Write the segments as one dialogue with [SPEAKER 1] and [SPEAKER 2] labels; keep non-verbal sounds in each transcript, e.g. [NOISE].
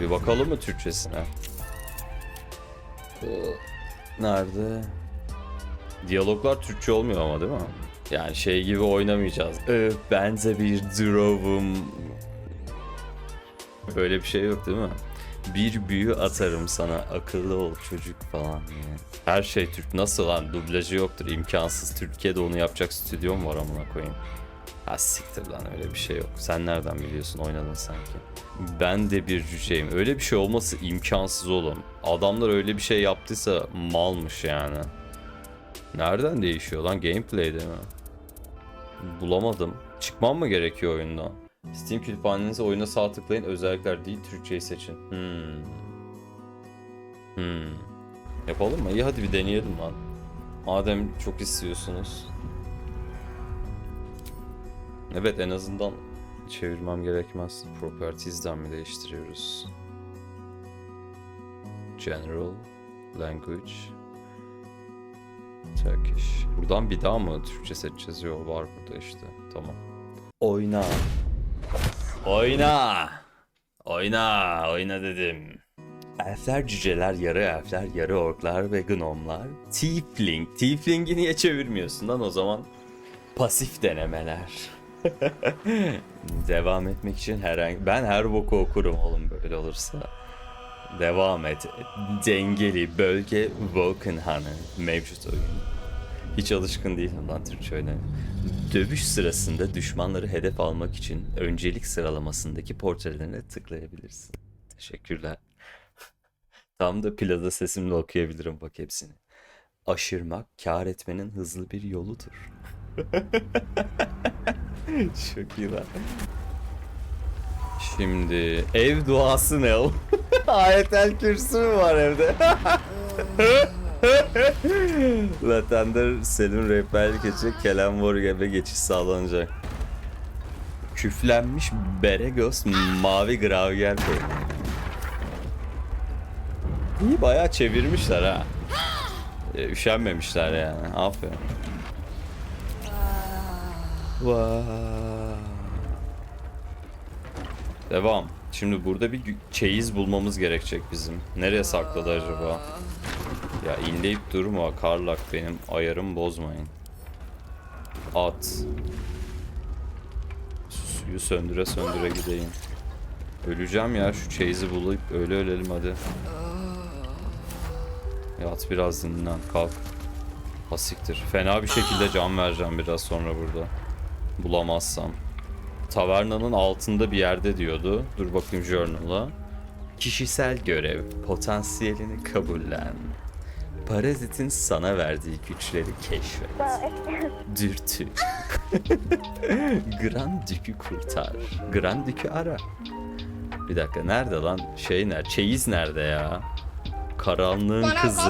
[SPEAKER 1] Bir bakalım mı Türkçesine? Nerede? Diyaloglar Türkçe olmuyor ama değil mi? Yani şey gibi oynamayacağız. Ee, ben de bir drovum. Böyle bir şey yok değil mi? Bir büyü atarım sana akıllı ol çocuk falan diye. Her şey Türk. Nasıl lan dublajı yoktur imkansız. Türkiye'de onu yapacak stüdyom var amına koyayım. Ha siktir lan öyle bir şey yok. Sen nereden biliyorsun oynadın sanki. Ben de bir cüceyim. Öyle bir şey olması imkansız oğlum. Adamlar öyle bir şey yaptıysa malmış yani. Nereden değişiyor lan? Gameplay'de mi? Bulamadım. Çıkmam mı gerekiyor oyundan? Steam kütüphanenize oyuna sağ tıklayın. Özellikler değil Türkçeyi seçin. Hmm. Hmm. Yapalım mı? İyi hadi bir deneyelim lan. Madem çok istiyorsunuz. Evet en azından çevirmem gerekmez. Properties'den mi değiştiriyoruz? General Language Turkish. Buradan bir daha mı Türkçe seçeceğiz? Yok var burada işte. Tamam. Oyna. Oyna. Oyna. Oyna dedim. Elfler, cüceler, yarı elfler, yarı orklar ve gnomlar. Tiefling. Tiefling'i niye çevirmiyorsun lan o zaman? Pasif denemeler. [LAUGHS] Devam etmek için herhangi... Ben her boku okurum oğlum böyle olursa. Devam et. Dengeli bölge Vulcanhan'ı mevcut oyun. Hiç alışkın değilim lan Türkçe öyle. Dövüş sırasında düşmanları hedef almak için öncelik sıralamasındaki portrelerine tıklayabilirsin. Teşekkürler. Tam da plada sesimle okuyabilirim bak hepsini. Aşırmak kar etmenin hızlı bir yoludur. [LAUGHS] [LAUGHS] Çok iyi lan. Şimdi ev duası ne o? [LAUGHS] Ayetel kürsü mü var evde? [LAUGHS] Latender Selim rehberlik edecek Kelen Vorgebe geçiş sağlanacak. Küflenmiş Beregos mavi gravyer peyniri. İyi bayağı çevirmişler ha. E, üşenmemişler yani. Aferin. Devam. Şimdi burada bir çeyiz bulmamız gerekecek bizim. Nereye sakladı acaba? Ya inleyip durma Karlak benim ayarımı bozmayın. At. Suyu söndüre söndüre gideyim. Öleceğim ya şu çeyizi bulup öyle ölelim hadi. Yat biraz dinlen kalk. Hasiktir. Fena bir şekilde can vereceğim biraz sonra burada. Bulamazsam. Tavernanın altında bir yerde diyordu. Dur bakayım journal'a. Kişisel görev. Potansiyelini kabullen. Parazitin sana verdiği güçleri keşfet. Dürtü. Grand Dük'ü kurtar. Grand Dük'ü ara. Bir dakika nerede lan? Şey nerede? Çeyiz nerede ya? Karanlığın kızı.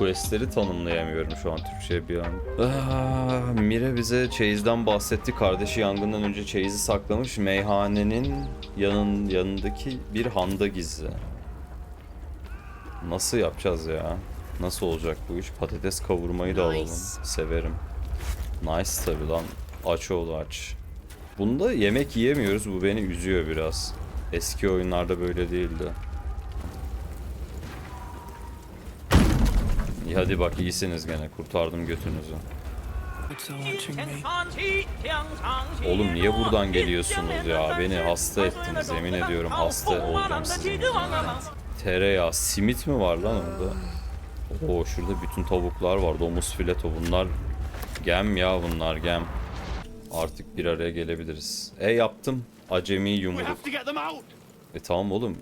[SPEAKER 1] Questleri tanımlayamıyorum şu an Türkçe'ye bir an. Ah, Mire bize çeyizden bahsetti. Kardeşi yangından önce çeyizi saklamış. Meyhanenin yanın yanındaki bir handa gizli. Nasıl yapacağız ya? Nasıl olacak bu iş? Patates kavurmayı da alalım.
[SPEAKER 2] Nice.
[SPEAKER 1] Severim. Nice tabi lan. Aç oğlu aç. Bunda yemek yiyemiyoruz. Bu beni üzüyor biraz. Eski oyunlarda böyle değildi. İyi hadi bak iyisiniz gene. Kurtardım götünüzü. Oğlum niye buradan geliyorsunuz ya? Beni hasta ettiniz. Yemin ediyorum hasta olacağım sizin yüzünden. Tereyağı, simit mi var lan orada? Oo şurada bütün tavuklar var. Domuz fileto bunlar. Gem ya bunlar gem. Artık bir araya gelebiliriz. E yaptım. Acemi yumruk. E tamam oğlum.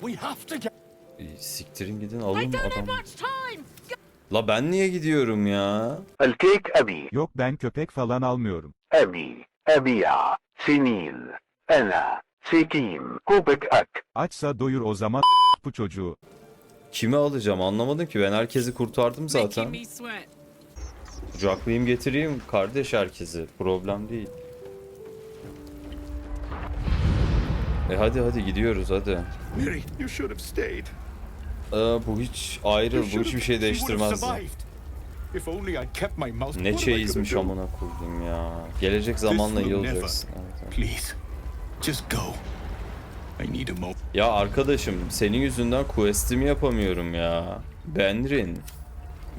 [SPEAKER 3] We have to get.
[SPEAKER 1] E, siktirin gidin alın adam. La ben niye gidiyorum ya?
[SPEAKER 4] Altek abi.
[SPEAKER 5] Yok ben köpek falan almıyorum.
[SPEAKER 4] Abi, abi ya, senil, ana, sekim, köpek ak.
[SPEAKER 5] Açsa doyur o zaman [LAUGHS] bu çocuğu.
[SPEAKER 1] Kimi alacağım anlamadım ki ben herkesi kurtardım zaten. Kucaklayayım getireyim kardeş herkesi problem değil. E hadi hadi gidiyoruz hadi.
[SPEAKER 3] Mary, you should have stayed.
[SPEAKER 1] Ee, bu hiç ayrı, bu hiçbir şey değiştirmezdi. Ne çeyizmiş amına koydum ya. Gelecek zamanla iyi olacaksın. Evet, evet. Ya arkadaşım senin yüzünden quest'imi yapamıyorum ya. Benrin.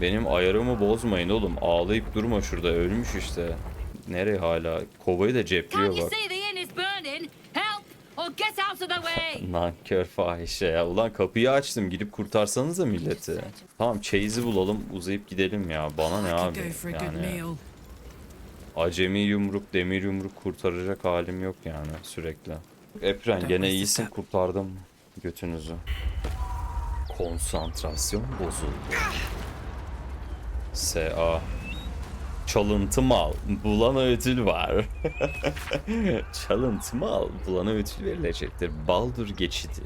[SPEAKER 1] Benim ayarımı bozmayın oğlum. Ağlayıp durma şurada ölmüş işte. Nereye hala? Kovayı da cepliyor bak.
[SPEAKER 2] see the inn is burning? Help or get out of the way.
[SPEAKER 1] Nankör fahişe ya. Ulan kapıyı açtım gidip kurtarsanız da milleti. Tamam chase'i bulalım uzayıp gidelim ya. Bana ne abi yani. Acemi yumruk demir yumruk kurtaracak halim yok yani sürekli. Epren gene iyisin kurtardım götünüzü. Konsantrasyon bozuldu. SA Çalıntı mal. Bulana ödül var. [LAUGHS] Çalıntı mal. Bulana ödül verilecektir. Baldur geçidi.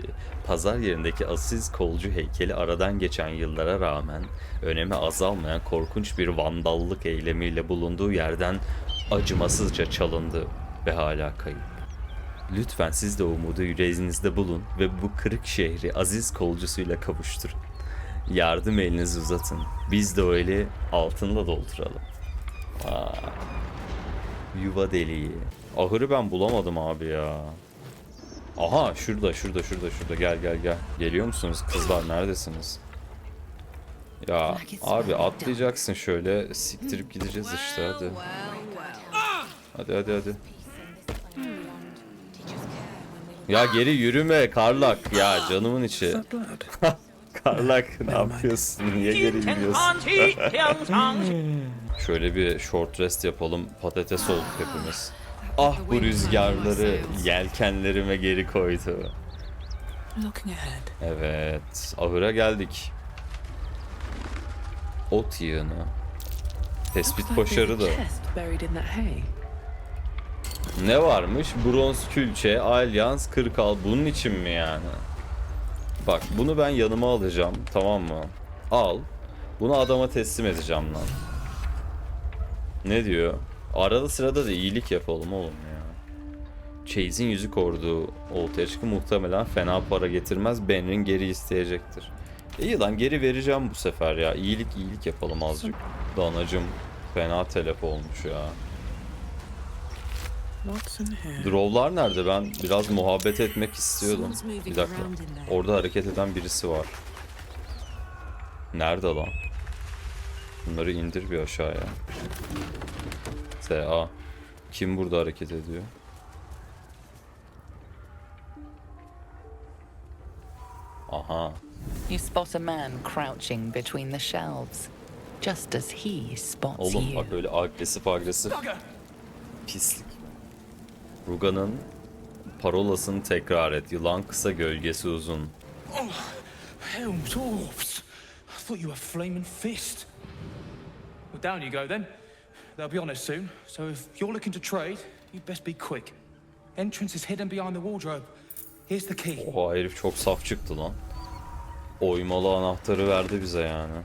[SPEAKER 1] Pazar yerindeki aziz kolcu heykeli aradan geçen yıllara rağmen önemi azalmayan korkunç bir vandallık eylemiyle bulunduğu yerden acımasızca çalındı ve hala kayıp. Lütfen siz de umudu yüreğinizde bulun ve bu kırık şehri aziz kolcusuyla kavuşturun. Yardım elinizi uzatın. Biz de öyle altınla dolduralım. Yuva deliği. Ahırı ben bulamadım abi ya. Aha şurada şurada şurada şurada gel gel gel. Geliyor musunuz kızlar neredesiniz? Ya abi atlayacaksın şöyle siktirip gideceğiz işte hadi. Hadi hadi hadi. Ya geri yürüme Karlak ya canımın içi. [LAUGHS] Karlak ne yapıyorsun? Niye geri gidiyorsun? Şöyle bir short rest yapalım. Patates olduk hepimiz. Ah bu rüzgarları yelkenlerime geri koydu.
[SPEAKER 6] Looking ahead.
[SPEAKER 1] Evet, ahıra geldik. Ot yığını. Tespit
[SPEAKER 6] Looks like there's a
[SPEAKER 1] başarı da.
[SPEAKER 6] chest buried in that hay.
[SPEAKER 1] Ne varmış? Bronz külçe, alyans, kırkal. Bunun için mi yani? Bak bunu ben yanıma alacağım. Tamam mı? Al. Bunu adama teslim edeceğim lan. Ne diyor? Arada sırada da iyilik yapalım oğlum ya. Chase'in yüzük ordu ortaya çıkı muhtemelen fena para getirmez. Benrin geri isteyecektir. İyi lan geri vereceğim bu sefer ya. İyilik iyilik yapalım azıcık. Danacım fena telef olmuş ya. Drovlar nerede? Ben biraz muhabbet etmek istiyordum. Bir dakika. Orada hareket eden birisi var. Nerede lan? Bunları indir bir aşağıya. SA. Kim burada hareket ediyor? Aha.
[SPEAKER 7] You spot a man crouching between the shelves, just as he spots
[SPEAKER 1] Oğlum
[SPEAKER 7] you.
[SPEAKER 1] bak öyle agresif agresif. Pislik. Ruga'nın parolasını tekrar et. Yılan kısa gölgesi uzun.
[SPEAKER 8] Helm dwarfs! I thought you were flaming fist. Well, down you go then. They'll be on us soon, so if you're looking to trade, you'd best be quick. Entrance is hidden behind the wardrobe. Here's the key.
[SPEAKER 1] Oha herif çok saf çıktı lan. Oymalı anahtarı verdi bize yani.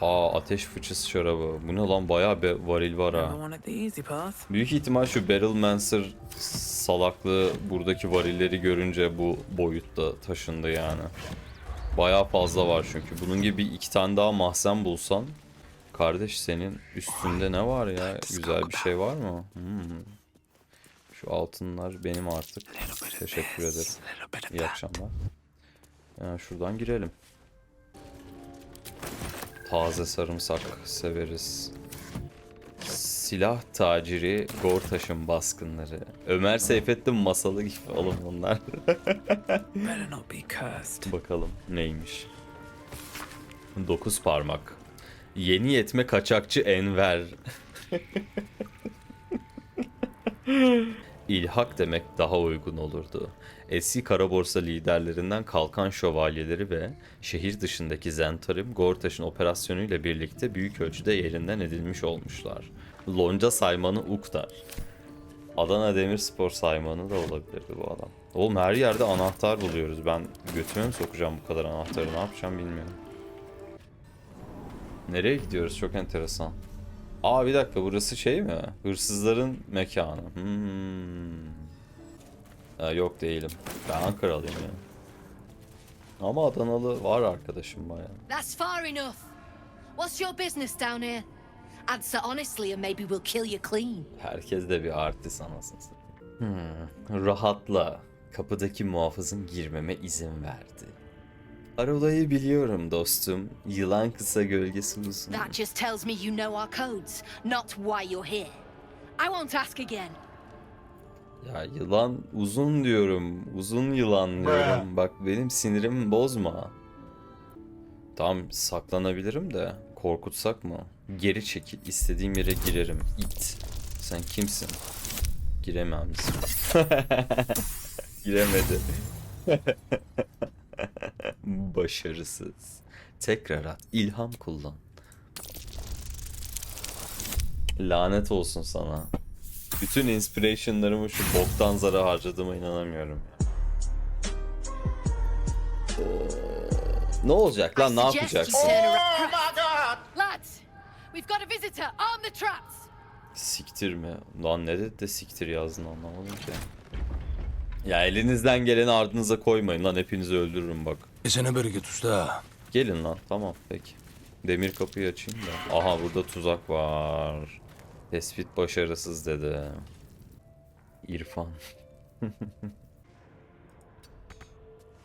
[SPEAKER 1] Oha ateş fıçısı şarabı. Bu ne lan bayağı be varil var ha. Büyük ihtimal şu Barrelmancer salaklığı buradaki varilleri görünce bu boyutta taşındı yani. Bayağı fazla var çünkü. Bunun gibi iki tane daha mahzen bulsan Kardeş senin üstünde ne var ya? Güzel bir şey var mı? Hmm. Şu altınlar benim artık. Teşekkür ederim. İyi akşamlar. Yani şuradan girelim. Taze sarımsak severiz. Silah taciri Gortaş'ın baskınları. Ömer Seyfettin masalı gibi oğlum bunlar. [LAUGHS] Bakalım neymiş. Dokuz parmak. Yeni yetme kaçakçı Enver. [LAUGHS] İlhak demek daha uygun olurdu. Eski kara borsa liderlerinden kalkan şövalyeleri ve şehir dışındaki Zentarim, Gortaş'ın operasyonuyla birlikte büyük ölçüde yerinden edilmiş olmuşlar. Lonca saymanı Uktar. Adana Demirspor saymanı da olabilirdi bu adam. Oğlum her yerde anahtar buluyoruz. Ben götüme mi sokacağım bu kadar anahtarı ne yapacağım bilmiyorum. Nereye gidiyoruz? Çok enteresan. Aa bir dakika burası şey mi? Hırsızların mekanı. Hmm. Ha, yok değilim. Ben Ankaralıyım ya. Ama Adanalı var arkadaşım baya.
[SPEAKER 2] That's far enough. What's your business down here? Answer honestly and maybe we'll kill you clean.
[SPEAKER 1] Herkes de bir artist anasını satayım. Hmm. Rahatla. Kapıdaki muhafızın girmeme izin verdi. Parolayı biliyorum dostum. Yılan kısa gölgesi uzun.
[SPEAKER 2] That just tells me you know our codes, not why you're here. I won't ask again.
[SPEAKER 1] Ya yılan uzun diyorum. Uzun yılan diyorum. Bak benim sinirimi bozma. Tamam saklanabilirim de korkutsak mı? Geri çekil. istediğim yere girerim. İt. Sen kimsin? Giremem misin? [LAUGHS] Giremedi. [LAUGHS] Başarısız. Tekrar at. İlham kullan. Lanet olsun sana. Bütün inspirationlarımı şu boktan zara harcadığıma inanamıyorum. Ee, ne olacak lan ne yapacaksın?
[SPEAKER 2] you turn around. Lads, we've got a visitor. Arm the traps.
[SPEAKER 1] Siktir mi? Lan ne dedi de siktir yazdın anlamadım ki. Ya elinizden geleni ardınıza koymayın lan hepinizi öldürürüm bak.
[SPEAKER 9] Kesene bereket usta.
[SPEAKER 1] Gelin lan tamam peki. Demir kapıyı açayım da. Aha burada tuzak var. Tespit başarısız dedi. İrfan. [LAUGHS]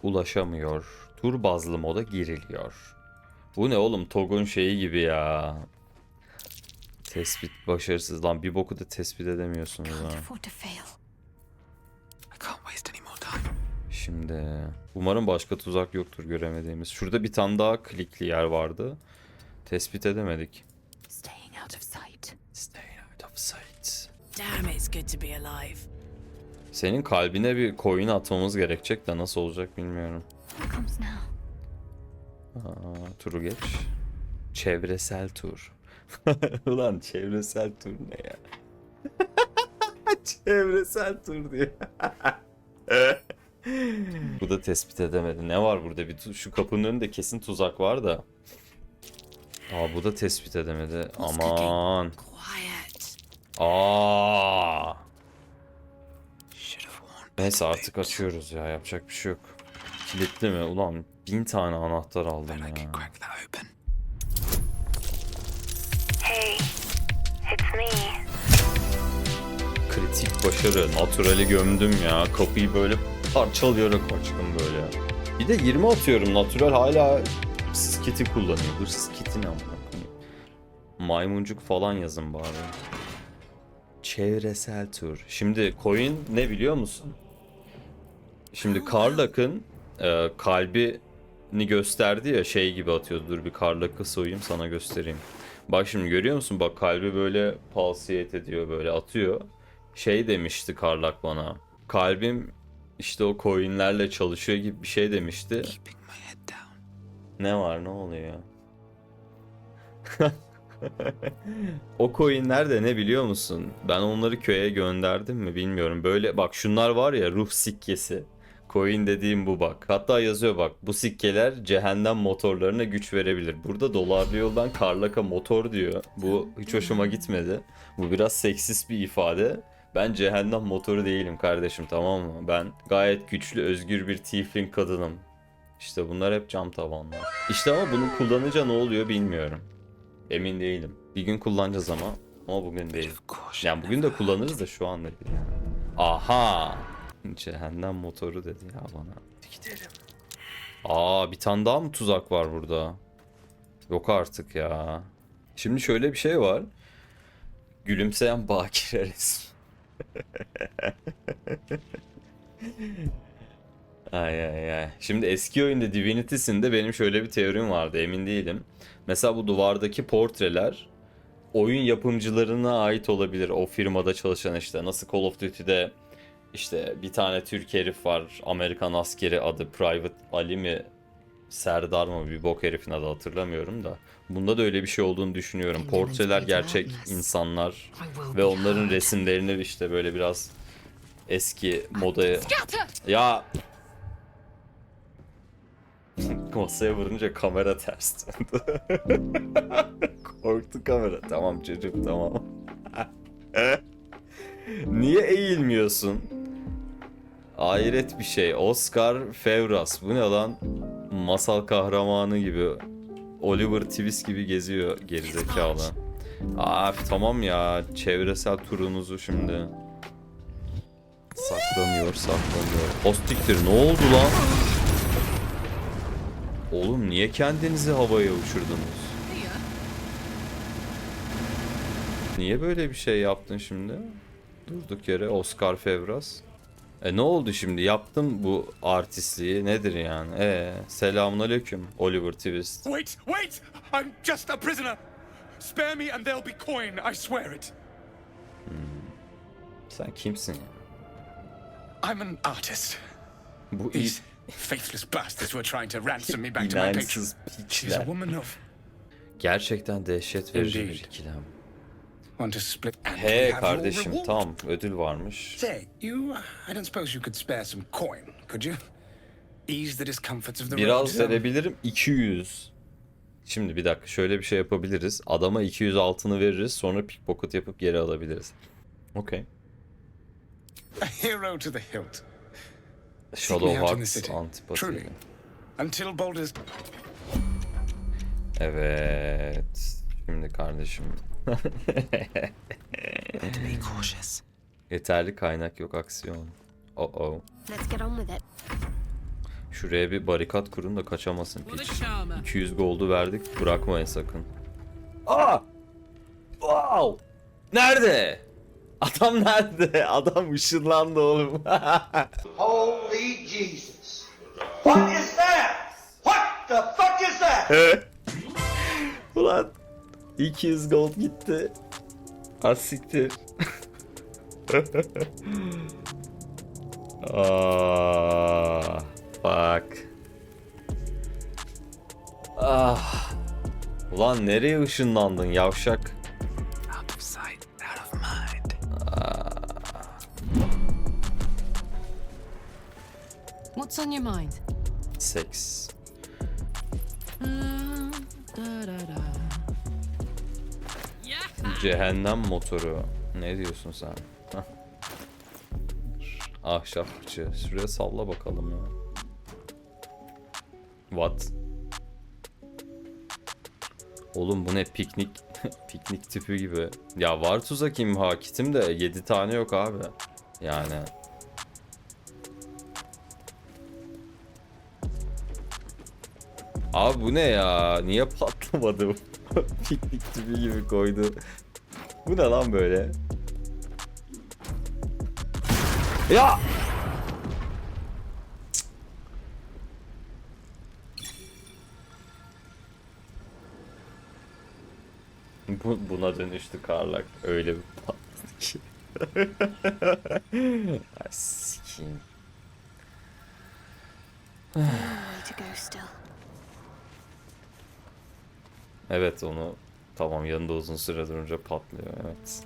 [SPEAKER 1] Ulaşamıyor. Tur bazlı moda giriliyor. Bu ne oğlum Togun şeyi gibi ya. Tespit başarısız lan bir boku da tespit edemiyorsunuz ha.
[SPEAKER 2] afford to fail.
[SPEAKER 6] I can't waste any more time.
[SPEAKER 1] Şimdi umarım başka tuzak yoktur göremediğimiz. Şurada bir tane daha klikli yer vardı. Tespit edemedik.
[SPEAKER 2] Sight. Damn, it's good to be alive.
[SPEAKER 1] Senin kalbine bir coin atmamız gerekecek de nasıl olacak bilmiyorum.
[SPEAKER 2] Here comes now.
[SPEAKER 1] Aa, turu geç. Çevresel tur. [LAUGHS] Ulan çevresel tur ne ya? [LAUGHS] çevresel tur diye. [LAUGHS] Bu da tespit edemedi. Ne var burada? Bir şu kapının önünde kesin tuzak var da. Aa bu da tespit edemedi. Aman. Aa. Neyse artık açıyoruz ya. Yapacak bir şey yok. Kilitli mi? Ulan bin tane anahtar aldım ya.
[SPEAKER 10] Hey, it's me.
[SPEAKER 1] Kritik başarı. Naturali gömdüm ya. Kapıyı böyle parçalayarak açtım böyle. Bir de 20 atıyorum. Natural hala hırsız kiti kullanıyor. Hırsız kiti ne amına? Maymuncuk falan yazın bari. Çevresel tur. Şimdi coin ne biliyor musun? Şimdi Karlak'ın e, kalbini gösterdi ya şey gibi atıyordu. Dur bir Karlak'ı soyayım sana göstereyim. Bak şimdi görüyor musun? Bak kalbi böyle pulsate ediyor böyle atıyor. Şey demişti Karlak bana. Kalbim işte o coinlerle çalışıyor gibi bir şey demişti.
[SPEAKER 6] Keeping my head down.
[SPEAKER 1] Ne var ne oluyor? [LAUGHS] o coinler de ne biliyor musun? Ben onları köye gönderdim mi bilmiyorum. Böyle bak şunlar var ya ruh sikkesi. Coin dediğim bu bak. Hatta yazıyor bak bu sikkeler cehennem motorlarına güç verebilir. Burada dolarlı yoldan Karlaka motor diyor. Bu hiç hoşuma gitmedi. Bu biraz seksist bir ifade. Ben cehennem motoru değilim kardeşim tamam mı? Ben gayet güçlü özgür bir tiefling kadınım. İşte bunlar hep cam tavanlar. İşte ama bunu kullanınca ne oluyor bilmiyorum. Emin değilim. Bir gün kullanacağız ama. Ama bugün değil. Yani bugün de kullanırız da şu anda değil. Aha! Cehennem motoru dedi ya bana. Gidelim. Aa bir tane daha mı tuzak var burada? Yok artık ya. Şimdi şöyle bir şey var. Gülümseyen bakire resmi. [LAUGHS] Ay ay ay. Şimdi eski oyunda Divinity'sinde benim şöyle bir teorim vardı emin değilim. Mesela bu duvardaki portreler oyun yapımcılarına ait olabilir. O firmada çalışan işte nasıl Call of Duty'de işte bir tane Türk herif var. Amerikan askeri adı Private Ali mi Serdar mı bir bok herifin adı hatırlamıyorum da. Bunda da öyle bir şey olduğunu düşünüyorum. Portreler gerçek insanlar ve onların resimlerini işte böyle biraz eski modaya
[SPEAKER 2] Scatter!
[SPEAKER 1] ya [LAUGHS] masaya vurunca kamera ters döndü. [LAUGHS] Korktu kamera. Tamam çocuk tamam. [LAUGHS] Niye eğilmiyorsun? Hayret bir şey. Oscar Fevras. Bu ne lan? Masal kahramanı gibi. Oliver Twist gibi geziyor gerizekalı. Aa tamam ya. Çevresel turunuzu şimdi. Sak Saklanıyor, saklanıyor. Hostiktir ne oldu lan? Oğlum niye kendinizi havaya uçurdunuz? Niye böyle bir şey yaptın şimdi? Durduk yere Oscar Fevras. E ne oldu şimdi? Yaptım bu artistliği. Nedir yani? E selamun aleyküm Oliver Twist.
[SPEAKER 3] Wait, wait! I'm just a prisoner. Spare me and there'll be coin, I swear it.
[SPEAKER 1] Sen kimsin ya?
[SPEAKER 3] I'm an artist.
[SPEAKER 1] Bu
[SPEAKER 3] These faithless bastards were trying to ransom me back to my patron.
[SPEAKER 1] inançsız
[SPEAKER 3] She's a
[SPEAKER 1] piçler.
[SPEAKER 3] woman of
[SPEAKER 1] Gerçekten dehşet verici bir
[SPEAKER 3] Indeed.
[SPEAKER 1] ikilem.
[SPEAKER 3] want to split and we
[SPEAKER 1] He
[SPEAKER 3] have your
[SPEAKER 1] kardeşim
[SPEAKER 3] reward.
[SPEAKER 1] tam ödül varmış.
[SPEAKER 3] Say, you I don't suppose you could spare some coin, could you? Ease the discomforts of the
[SPEAKER 1] Biraz
[SPEAKER 3] road.
[SPEAKER 1] verebilirim 200. Şimdi bir dakika şöyle bir şey yapabiliriz. Adama 200 altını veririz sonra pickpocket yapıp geri alabiliriz. Okey.
[SPEAKER 3] A hero to the hilt.
[SPEAKER 1] Shadow
[SPEAKER 3] out in the
[SPEAKER 1] Hearts
[SPEAKER 3] city.
[SPEAKER 1] antipati.
[SPEAKER 3] Truly. Until Baldur's
[SPEAKER 1] Evet. Şimdi kardeşim.
[SPEAKER 6] Better be cautious.
[SPEAKER 1] Yeterli kaynak yok aksiyon. Oh oh.
[SPEAKER 10] Let's get on with it.
[SPEAKER 1] Şuraya bir barikat kurun da kaçamasın piç. 200 gold'u verdik. Bırakmayın sakın. Aa! Wow! Nerede? Adam nerede? Adam ışınlandı oğlum. [LAUGHS]
[SPEAKER 9] Holy Jesus. What is that? What the fuck is that?
[SPEAKER 1] Ulan 200 gold gitti. Asiktir. Aa, [LAUGHS] fuck. Ah. Ulan nereye ışınlandın yavşak?
[SPEAKER 2] What's on your mind?
[SPEAKER 1] Seks. Cehennem motoru. Ne diyorsun sen? Hah. Ahşap fıçı. Şuraya salla bakalım ya. What? Oğlum bu ne piknik [LAUGHS] piknik tipi gibi. Ya var tuzak imha kitim de 7 tane yok abi. Yani. Abi bu ne ya? Niye patlamadı bu? [LAUGHS] Piknik tipi gibi koydu. Bu ne lan böyle? Ya! Bu, buna dönüştü Karlak. Öyle bir patladı ki. [LAUGHS]
[SPEAKER 10] Go still.
[SPEAKER 1] Evet onu tamam yanında uzun süre durunca patlıyor evet.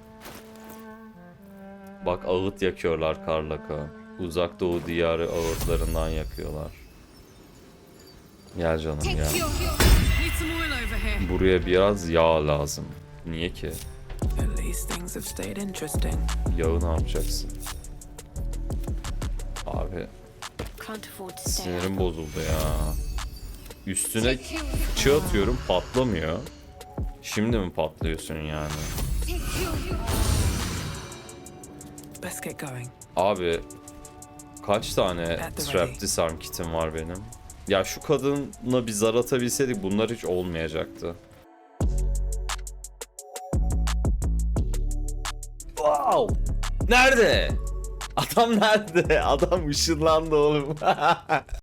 [SPEAKER 1] Bak ağıt yakıyorlar Karlaka. Uzak doğu diyarı ağıtlarından yakıyorlar. Gel canım gel. Buraya biraz yağ lazım. Niye ki? Yağı ne yapacaksın? Abi sinirim bozuldu ya. Üstüne çığ atıyorum patlamıyor. Şimdi mi patlıyorsun yani? Abi kaç tane trap disarm kitim var benim? Ya şu kadına bir zar atabilseydik bunlar hiç olmayacaktı. Wow! Nerede? Adam nerede? Adam ışınlandı oğlum. [LAUGHS]